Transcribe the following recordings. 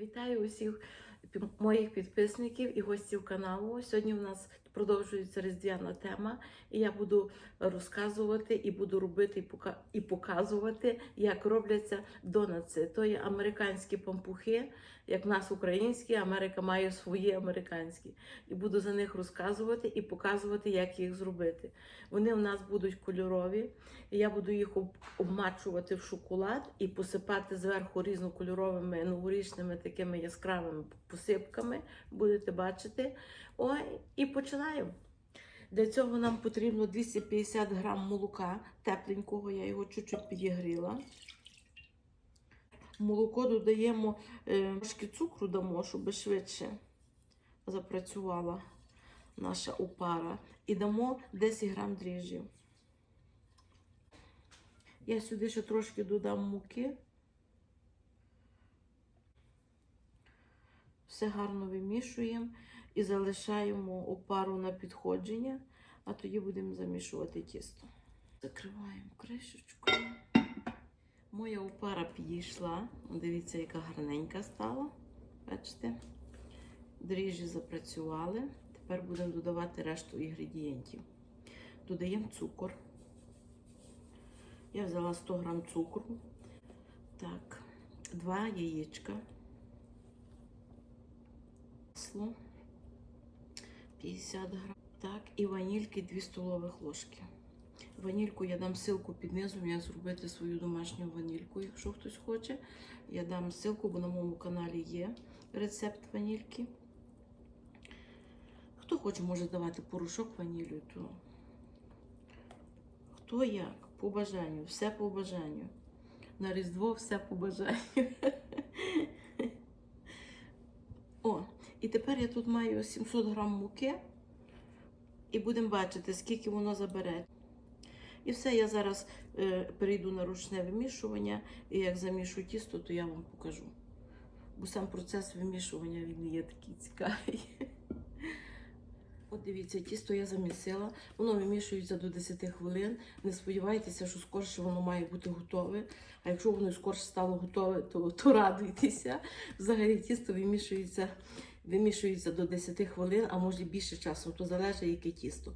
Вітаю усіх моїх підписників і гостів каналу. Сьогодні у нас продовжується різдвяна тема, і я буду розказувати і буду робити і пока- і показувати, як робляться донатси. То є американські пампухи, як в нас українські, Америка має свої американські. І буду за них розказувати і показувати, як їх зробити. Вони в нас будуть кольорові, і я буду їх обмачувати в шоколад і посипати зверху різнокольоровими новорічними такими яскравими посипками. Будете бачити. Ой, і починаємо. Для цього нам потрібно 250 грам молока тепленького, я його чуть-чуть підігріла. Молоко додаємо е, трошки цукру дамо, щоб швидше запрацювала наша опара. І дамо 10 грам дріжджів. Я сюди ще трошки додам муки. Все гарно вимішуємо і залишаємо опару на підходження, а тоді будемо замішувати тісто. Закриваємо кришечкою. Моя опара підійшла. Дивіться, яка гарненька стала. Бачите? Дріжджі запрацювали. Тепер будемо додавати решту інгредієнтів. Додаємо цукор. Я взяла 100 грам цукру. Так, два яєчка. Масло 50 грам. Так, і ванільки 2 столових ложки. Ванільку я дам ссылку під низом, як зробити свою домашню ванільку, якщо хтось хоче. Я дам ссылку, бо на моєму каналі є рецепт ванільки. Хто хоче, може давати порошок ванілю, то хто як, по бажанню, все по бажанню. На Різдво все по бажанню. О, і тепер я тут маю 700 грам муки. І будемо бачити, скільки воно забере. І все, я зараз е, перейду на ручне вимішування, і як замішу тісто, то я вам покажу. Бо сам процес вимішування він є такий цікавий. От дивіться, тісто я замісила, воно вимішується до 10 хвилин. Не сподівайтеся, що скорше воно має бути готове. А якщо воно скорше стало готове, то, то радуйтеся. Взагалі тісто вимішується, вимішується до 10 хвилин, а може більше часу, то залежить яке тісто.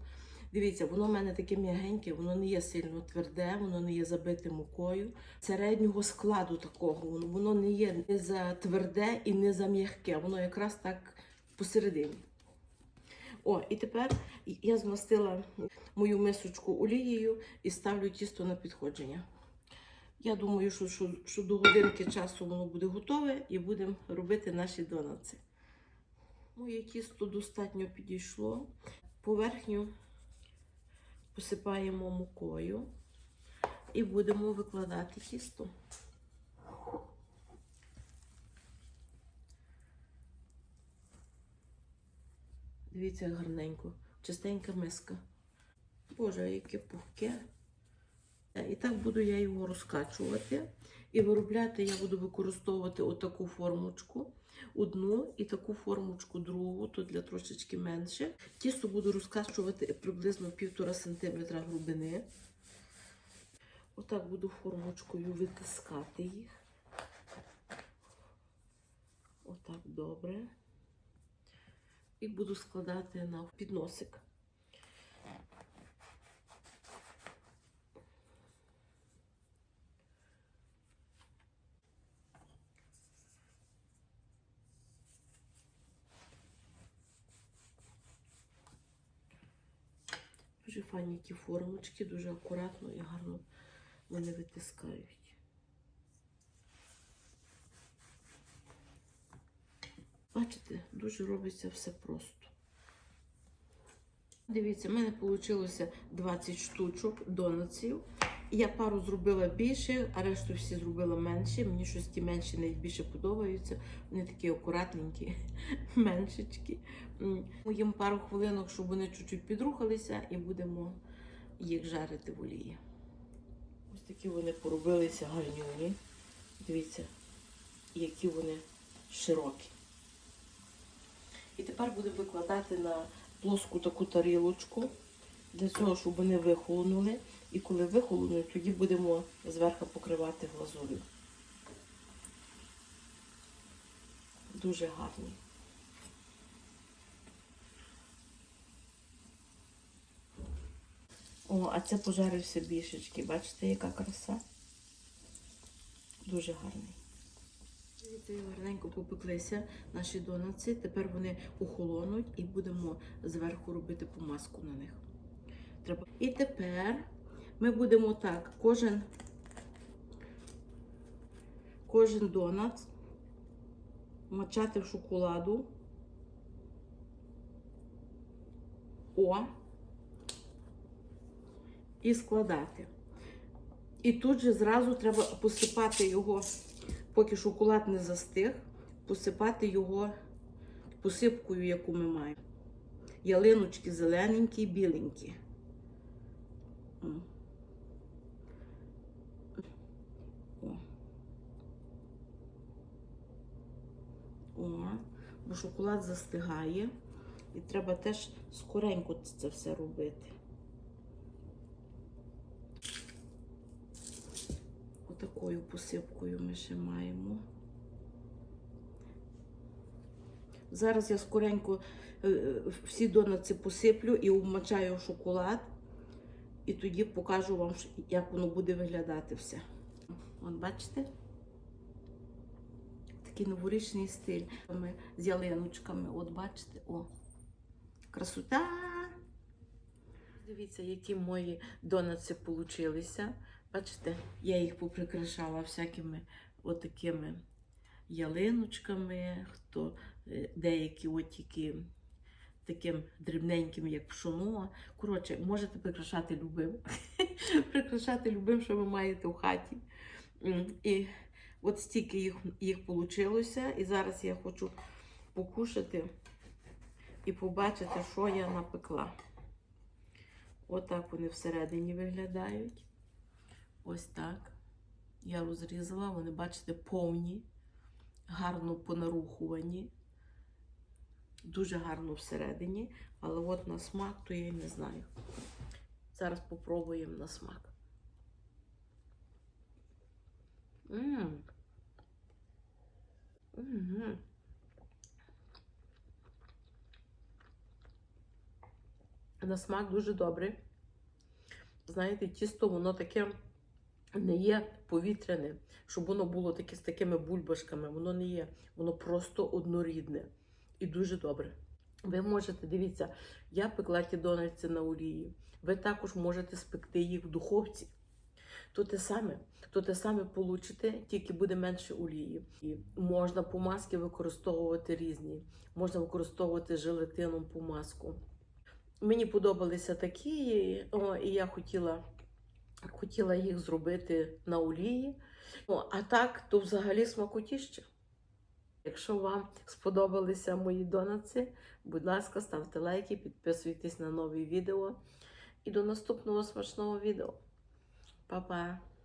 Дивіться, воно в мене таке м'ягеньке, воно не є сильно тверде, воно не є забите мукою. Середнього складу такого, воно, не є не за тверде і не за м'яке, воно якраз так посередині. О, і тепер я змастила мою мисочку олією і ставлю тісто на підходження. Я думаю, що, що, що до годинки часу воно буде готове і будемо робити наші донаци. Моє тісто достатньо підійшло. Поверхню посипаємо мукою і будемо викладати тісто. Дивіться, гарненько. Чистенька миска. Боже, яке пухке. Е, І так буду я його розкачувати. І виробляти я буду використовувати отаку формочку. Одну і таку формочку другу, тут для трошечки менше. Тісто буду розкачувати приблизно 1,5 см глибини. Отак буду формочкою витискати їх. Отак добре. І буду складати на підносик. Дуже файні ті формочки, дуже акуратно і гарно вони витискають. Бачите, дуже робиться все просто. Дивіться, в мене вийшло 20 штучок донатсів. Я пару зробила більше, а решту всі зробила менше. Мені щось ті менші найбільше подобаються. Вони такі акуратненькі, меншечки. М, Ми їм пару хвилинок, щоб вони чуть-чуть підрухалися, і будемо їх жарити в олії. Ось такі вони поробилися гарнюні. Дивіться, які вони широкі. І тепер будемо викладати на плоску таку тарілочку, для цього, щоб вони вихолонули. І коли вихолонуть, тоді будемо зверху покривати глазур'ю. Дуже гарні. О, а це пожарився бішечки. Бачите, яка краса? Дуже гарний. Гарненько попеклися наші донатці. Тепер вони охолонуть і будемо зверху робити помазку на них. Треба. І тепер ми будемо так, кожен, кожен донат мачати в шоколаду. О. І складати. І тут же зразу треба посипати його, поки шоколад не застиг, посипати його посипкою, яку ми маємо. Ялиночки зелененькі і біленькі. О, бо шоколад застигає. І треба теж скоренько це все робити. Отакою посипкою ми ще маємо. Зараз я скоренько е, всі донати посиплю і обмачаю шоколад. І тоді покажу вам, як воно буде виглядати все. От бачите? Такий новорічний стиль. Ми з ялиночками. От бачите, о, красота! Дивіться, які мої донатси получилися. Бачите, я їх поприкрашала всякими отакими ялиночками, хто е, деякі отіки таким дрібненьким, як пшоно. Коротше, можете прикрашати любим. прикрашати любим, що ви маєте в хаті. І от стільки їх, їх вийшло. І зараз я хочу покушати і побачити, що я напекла. Отак вони всередині виглядають. Ось так. Я розрізала, вони, бачите, повні, гарно понарухувані. Дуже гарно всередині, але от на смак, то я не знаю. Зараз попробуємо на смак. Мм. Мгм. На смак дуже добрий. Знаєте, тісто воно таке не є повітряне, щоб воно було таке з такими бульбашками. Воно не є. Воно просто однорідне і дуже добре. Ви можете, дивіться, я пекла ті дональці на олії. Ви також можете спекти їх в духовці. То те саме, то те саме получите, тільки буде менше олії. І можна помазки використовувати різні. Можна використовувати желатином помазку. Мені подобалися такі, і я хотіла, хотіла їх зробити на олії. А так, то взагалі смакотіще. Якщо вам сподобалися мої донатси, будь ласка, ставте лайки, підписуйтесь на нові відео. І до наступного смачного відео. 宝宝。